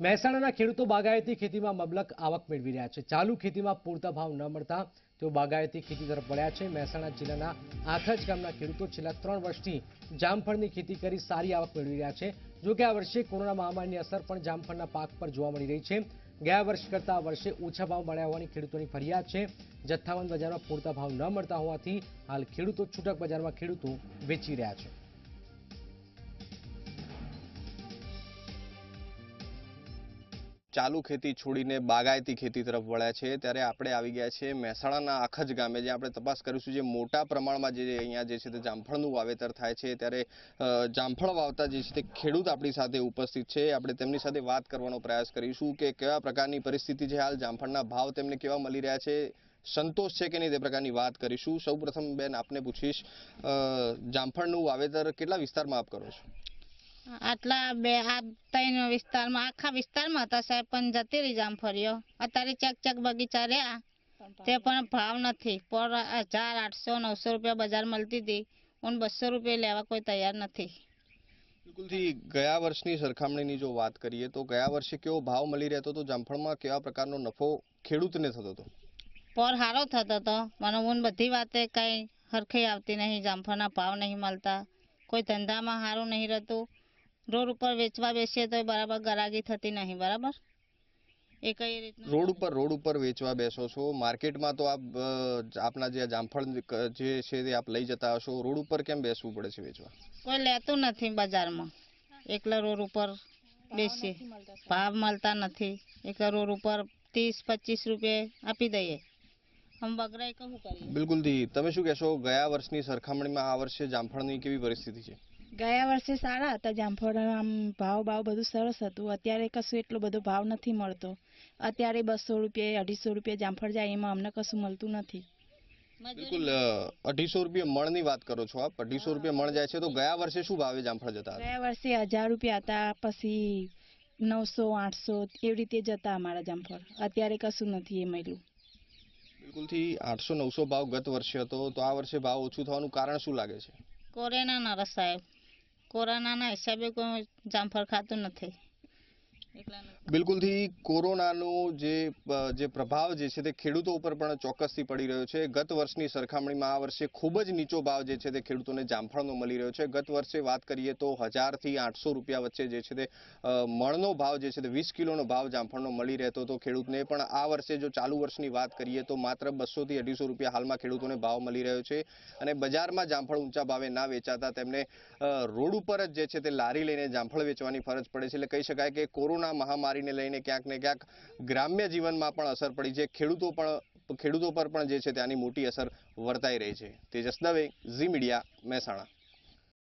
મહેસાણાના ખેડૂતો બાગાયતી ખેતીમાં મબલક આવક મેળવી રહ્યા છે. ચાલુ ખેતીમાં પૂરતા ભાવ ન મળતા તેઓ બાગાયતી ખેતી તરફ વળ્યા છે. મહેસાણા જિલ્લાના આખજ ગામના ખેડૂતો છેલ્લા ત્રણ વર્ષથી જામફળની ખેતી કરી સારી આવક મેળવી રહ્યા છે. જો કે આ વર્ષે કોરોના મહામારીની અસર પણ જામફળના પાક પર જોવા મળી રહી છે. ગયા વર્ષ કરતાં આ વર્ષે ઓછા ભાવ મળ્યા હોવાની ખેડૂતોની ફરિયાદ છે. જથ્થાબંધ બજારમાં પૂરતા ભાવ ન મળતા હોવાથી હાલ ખેડૂતો છૂટક બજારમાં ખેડૂતો વેચી રહ્યા છે. ચાલુ ખેતી છોડીને બાગાયતી ખેતી તરફ વળ્યા છે. ત્યારે આપણે આવી ગયા છે મહેસાણાના આખજ ગામે, જે આપણે તપાસ કરીશું જે મોટા પ્રમાણમાં જે અહીંયા જે છે તે જામફળનું વાવેતર થાય છે. ત્યારે જામફળ વાવતા જે છે તે ખેડૂત આપણી સાથે ઉપસ્થિત છે. આપણે તેમની સાથે વાત કરવાનો પ્રયાસ કરીશું કે કેવા પ્રકારની પરિસ્થિતિ છે હાલ, જામફળના ભાવ તેમને કેવા મળી રહ્યા છે. સંતોષ છે કે નહીં તે પ્રકારની વાત કરીશું. સૌપ્રથમ બેન, આપને પૂછીશ જામફળનું વાવેતર કેટલા વિસ્તારમાં આપ કરો છો? આટલા બે આ ત્રણ વિસ્તારમાં આખા વિસ્તારમાં હતા સાહેબ પણ જતી રહી જામફળીઓ અત્યારે ચક ચક બગીચા રહ્યા. તે પણ ભાવ નથી. પર હજાર આઠસો નવસો રૂપિયા બજાર મળતી હતી. હું બસો રૂપિયા લેવા કોઈ તૈયાર નથી. બિલકુલથી ગયા વર્ષની સરખામણીની જો વાત કરીએ તો ગયા વર્ષે કેવો ભાવ મળી રહેતો હતો? જામફળમાં કેવા પ્રકારનો નફો ખેડૂતને થતો હતો? પર સારો થતો હતો. મને હું બધી વાતે કઈ હરખી આવતી નહીં. જામફળના ભાવ નહીં મળતા. કોઈ ધંધામાં સારું નહીં રહેતું. રોડ ઉપર વેચવા બેસીએ તો બરાબર ગરાગી થતી નહીં બરાબર? એ કઈ રીતના રોડ ઉપર રોડ ઉપર વેચવા બેસો છો. માર્કેટમાં તો આપ આપના જે જામફળ જે છે તે આપ લઈ જતા હશો. રોડ ઉપર કેમ બેસવું પડે છે વેચવા? કોઈ લેતું નથી બજારમાં. એકલા રોડ ઉપર બેસીએ. ભાવ મળતા નથી. એકલા રોડ ઉપર ત્રીસ પચીસ રૂપિયા આપી દઈએ. હમ બગડાઈ કહું કરીએ? બિલકુલથી. તમે શું કહેશો? ગયા વર્ષની સરખામણીમાં આ વર્ષે જામફળની કેવી પરિસ્થિતિ છે? ગયા વર્ષે સારા હતા જામફળ આમ ભાવ ભાવ બધું સરસ હતું. અત્યારે કશું એટલો બધો ભાવ નથી મળતો. અત્યારે બસો રૂપિયા અઢીસો રૂપિયા જામફળ જાય એમાં અમને કશું મળતું નથી. બિલકુલ અઢીસો રૂપિયા મણની વાત કરો છો આપ. અઢીસો રૂપિયા મણ જાય છે તો ગયા વર્ષે શું ભાવે જામફળ જતા ગયા વર્ષે હજાર રૂપિયા હતા પછી નવસો આઠસો એવી રીતે જતા અમારા જામફળ. અત્યારે કશું નથી એ મળ્યું. બિલકુલથી આઠસો નવસો ભાવ ગત વર્ષે હતો. તો આ વર્ષે ભાવ ઓછું થવાનું કારણ શું લાગે છે? કોરોનાના રસ સાહેબ કોરોનાના હિસાબે કોઈ જામફળ ખાતું નથી. બિલકુલથી કોરોનાનો જે જે પ્રભાવ જે છે તે ખેડૂતો ઉપર પણ ચોક્કસથી પડી રહ્યો છે. ગત વર્ષની સરખામણીમાં આ વર્ષે ખૂબ જ નીચો ભાવ જે છે તે ખેડૂતોને જામફળનો મળી રહ્યો છે. ગત વર્ષે વાત કરીએ તો હજારથી આઠસો રૂપિયા વચ્ચે જે છે તે મણનો ભાવ જે છે તે વીસ કિલોનો ભાવ જામફળનો મળી રહેતો હતો ખેડૂતને. પણ આ વર્ષે જો ચાલુ વર્ષની વાત કરીએ તો માત્ર બસોથી અઢીસો રૂપિયા હાલમાં ખેડૂતોને ભાવ મળી રહ્યો છે અને બજારમાં જામફળ ઊંચા ભાવે ના વેચાતા તેમને રોડ ઉપર જ જે છે તે લારી લઈને જામફળ વેચવાની ફરજ પડે છે. એટલે કહી શકાય કે કોરોના મહામારીને લઈને ક્યાંક ને ક્યાંક ગ્રામ્ય જીવનમાં પણ અસર પડી છે. ખેડૂતો પણ ખેડૂતો પર પણ જે છે ત્યાંની મોટી અસર વર્તાઈ રહી છે. Tejas Dave, Zee media, Mehsana.